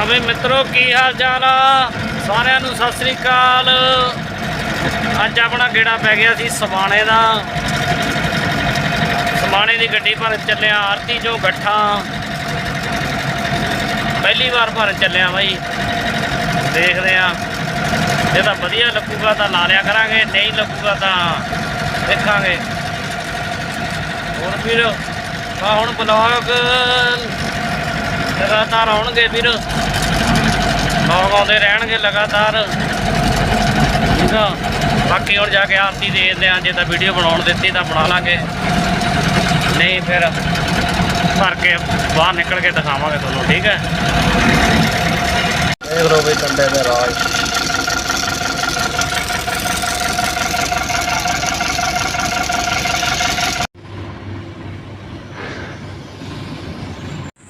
ਹਾਂ ਵੀ ਮਿੱਤਰੋ, ਕੀ ਹਾਲ ਚਾਲ ਆ? ਸਾਰਿਆਂ ਨੂੰ ਸਤਿ ਸ੍ਰੀ ਅਕਾਲ। ਅੱਜ ਆਪਣਾ ਗੇੜਾ ਪੈ ਗਿਆ ਸੀ ਸਮਾਣੇ ਦਾ। ਸਮਾਣੇ ਦੀ ਗੱਡੀ ਭਰ ਚੱਲਿਆ, ਆਰਤੀ ਜੋ ਗੱਠਾਂ। ਪਹਿਲੀ ਵਾਰ ਭਰ ਚੱਲਿਆ ਬਾਈ। ਦੇਖਦੇ ਆ ਜੇ ਤਾਂ ਵਧੀਆ ਲੱਗੂਗਾ ਤਾਂ ਲਾ ਲਿਆ ਕਰਾਂਗੇ, ਨਹੀਂ ਲੱਗੂਗਾ ਤਾਂ ਦੇਖਾਂਗੇ। ਹੋਰ ਵੀਰ ਆ ਹੁਣ ਬਲੌਗ ਲਗਾਤਾਰ ਆਉਣਗੇ ਵੀਰ। ਬਲੌਗ ਆਉਂਦੇ ਰਹਿਣਗੇ ਲਗਾਤਾਰ। ਠੀਕ ਆ? ਬਾਕੀ ਹੁਣ ਜਾ ਕੇ ਆਰਤੀ ਦੇਖਦੇ ਆ ਜੇ ਤਾਂ ਵੀਡੀਓ ਬਣਾਉਣ ਦਿੱਤੀ ਤਾਂ ਬਣਾ ਲਾਂਗੇ। ਨਹੀਂ ਫਿਰ ਭਰ ਕੇ ਬਾਹਰ ਨਿਕਲ ਕੇ ਦਿਖਾਵਾਂਗੇ ਤੁਹਾਨੂੰ ਠੀਕ ਹੈ? ਦੇਖ ਲਓ ਵੀ ਕੰਡੇ ਦੇ ਰਾਜ।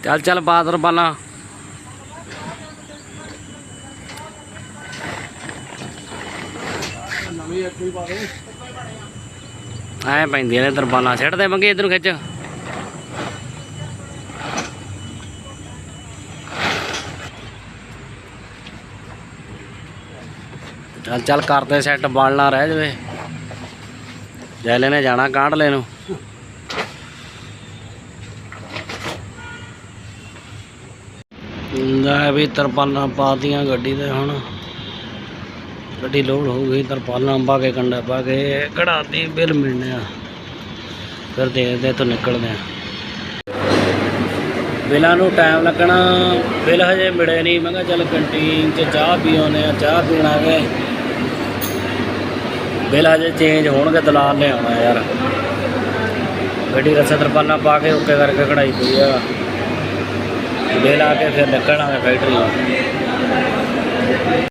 ਚੱਲ ਚੱਲ ਬਾਦਰ ਬਾਲਾ। ਐ ਪੈਂਦੀਆਂ ਨੇ ਤਰਪਾਲਾਂ ਸਿੱਟ ਦੇ ਮੰਗੇ ਇਧਰ ਖਿੱਚ। ਚੱਲ ਚੱਲ ਕਰਦੇ ਸੈੱਟ ਬਣ ਰਹਿ ਜਵੇ। ਜੈਲੇ ਨੇ ਜਾਣਾ ਕਾਂਡ ਲੈ ਨੂੰ ਲੈ ਵੀ ਤਰਪਾਲਾਂ ਪਾਤੀਆਂ ਗੱਡੀ ਤੇ ਹੁਣ। ਗੱਡੀ ਲੋਡ ਹੋ ਗਈ ਤਰਪਾਲਾਂ ਪਾ ਕੇ, ਕੰਡਾ ਪਾ ਕੇ, ਕਢਾਤੀ, ਬਿੱਲ ਮਿਲਣੇ ਆ। ਫਿਰ ਦੇਖਦੇ ਤੋਂ ਨਿਕਲਦੇ ਆ ਬਿੱਲਾਂ ਨੂੰ ਟਾਈਮ ਲੱਗਣਾ, ਬਿੱਲ ਹਜੇ ਮਿਲੇ ਨਹੀਂ ਮੈਂ ਕਿਹਾ ਚੱਲ ਕੰਟੀਨ 'ਚ ਚਾਹ ਪੀ ਆਉਂਦੇ ਆ ਚਾਹ ਪੀਣ ਆ ਗਏ। ਬਿੱਲ ਹਜੇ ਚੇਂਜ ਹੋਣਗੇ, ਦਲਾਲ ਨੇ ਆਉਣਾ ਯਾਰ। ਗੱਡੀ ਰਸੇ ਤਰਪਾਲਾਂ ਪਾ ਕੇ, ਓਕੇ ਕਰਕੇ ਕਢਾਈ ਪਈ ਆ। ਬਿੱਲ ਆ ਕੇ ਫਿਰ ਨਿਕਲਣਾ ਫੈਕਟਰੀ